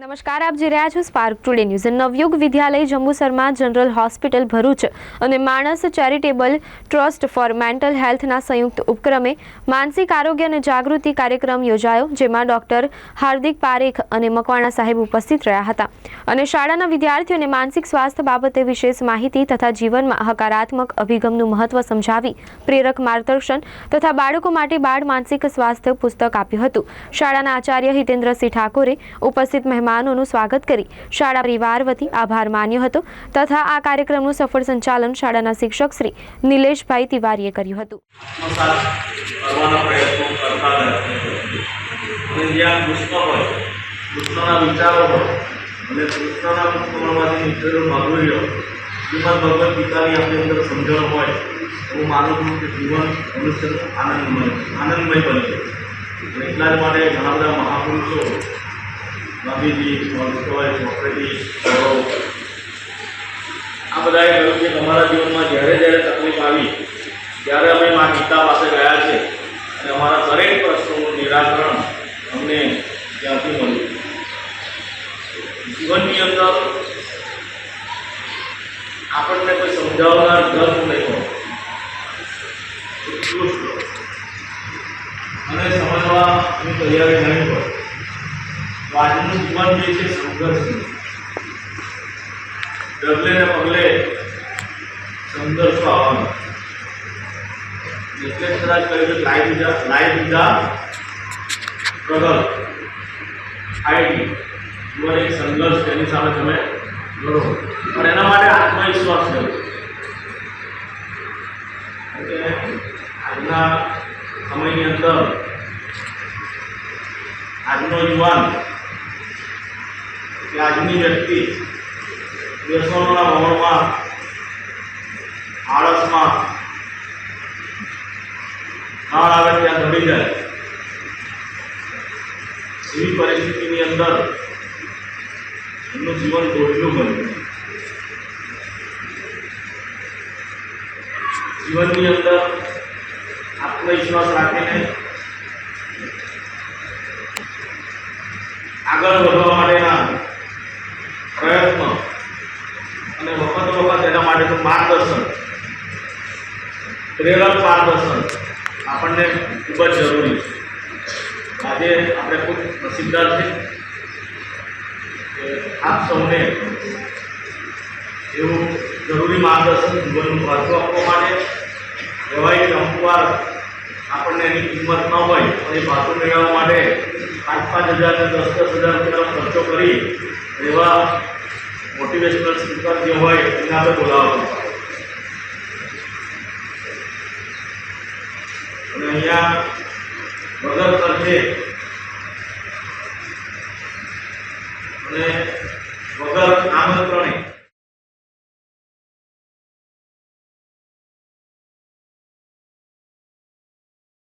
નમસ્કાર, આપ જોઈ રહ્યા છો Spark Today News Navyug Vidyalaya જંબુસરમાં general hospital Bharuch અને માણસ ચેરિટેબલ ટ્રસ્ટ ફોર મેન્ટલ હેલ્થના સંયુક્ત ઉપક્રમે માનસિક આરોગ્ય અને જાગૃતિ કાર્યક્રમ યોજાયો, જેમાં ડોક્ટર હાર્દિક પારેખ અને મકવાણા સાહેબ ઉપસ્થિત રહ્યા હતા. અને શાળાના વિદ્યાર્થીઓને માનસિક સ્વાસ્થ્ય બાબતે વિશેષ માહિતી તથા જીવનમાં હકારાત્મક અભિગમનું મહત્વ સમજાવી, પ્રેરક માર્ગદર્શન તથા બાળકો માટે બાળ માનસિક સ્વાસ્થ્ય પુસ્તક આપ્યું હતું. શાળાના આચાર્ય હિતેન્દ્રસિંહ ઠાકોરે ઉપસ્થિત મહેમાનોનું સ્વાગત કરી શાળા પરિવાર વતી આભાર માન્યો હતો તથા આ કાર્યક્રમનું સફળ સંચાલન શાળાના શિક્ષક શ્રી નિલેશભાઈ તિવારીએ કર્યું હતું. ભગવદ્ ગીતાની આપણી અંદર સમજણ હોય હું માનું છું કે જીવન મનુષ્યનું આનંદમય આનંદમય બને છે. એટલા જ માટે ઘણા બધા મહાપુરુષો ગાંધીજી ટોલ્સ્ટોય સોક્રેટીસ ફેરો આ બધાએ કહ્યું કે તમારા જીવનમાં જ્યારે જ્યારે તકલીફ આવી ત્યારે અમે મા ગીતા પાસે ગયા છે અને અમારા દરેક પ્રશ્નોનું નિરાકરણ અમને ત્યાંથી મળ્યું જીવનની અંદર આપણને કોઈ સમજાવનાર ધર્મ નહીં હોય અને સમજવાની તૈયારી નહીં હોય તો આજનું જીવન જે છે સંઘર્ષ ડગલે ને પગલે સંઘર્ષો આવવાનો. એટલે કદાચ કહ્યું છે લાઈ દીધા લાઈ દીધા પ્રગલ ફાઇટિંગ જીવન એક સંઘર્ષ તેની સામે તમે લડો પણ એના માટે આત્મવિશ્વાસ કે આજના સમયની અંદર આજનો યુવાન કે આજની વ્યક્તિ વ્યસનોના વમણમાં આળસમાં કાળ આવે ત્યાં દબી જાય. એવી પરિસ્થિતિની અંદર એમનું જીવન દોડલું બન્યું. જીવનની અંદર આત્મવિશ્વાસ રાખીને આગળ વધવા માટેના અને વખત એના માટેનું માર્ગદર્શન. પ્રેરક માર્ગદર્શન આપણને ખૂબ જ જરૂરી છે. આજે આપણે ખૂબ પ્રસિદ્ધાર છે આપ સૌને એવું જરૂરી માર્ગદર્શન જીવનનું મહત્વ આપવા માટે કહેવાય કે અમુક આપણને એની કિંમત ન હોય અને ભાતું મેળવવા માટે પાંચ પાંચ હજાર દસ દસ હજાર રૂપિયાનો ખર્ચો કરી એવા મોટિવેશનલ સ્પીકર જે હોય એને આપણે બોલાવવાનું અને અહીંયા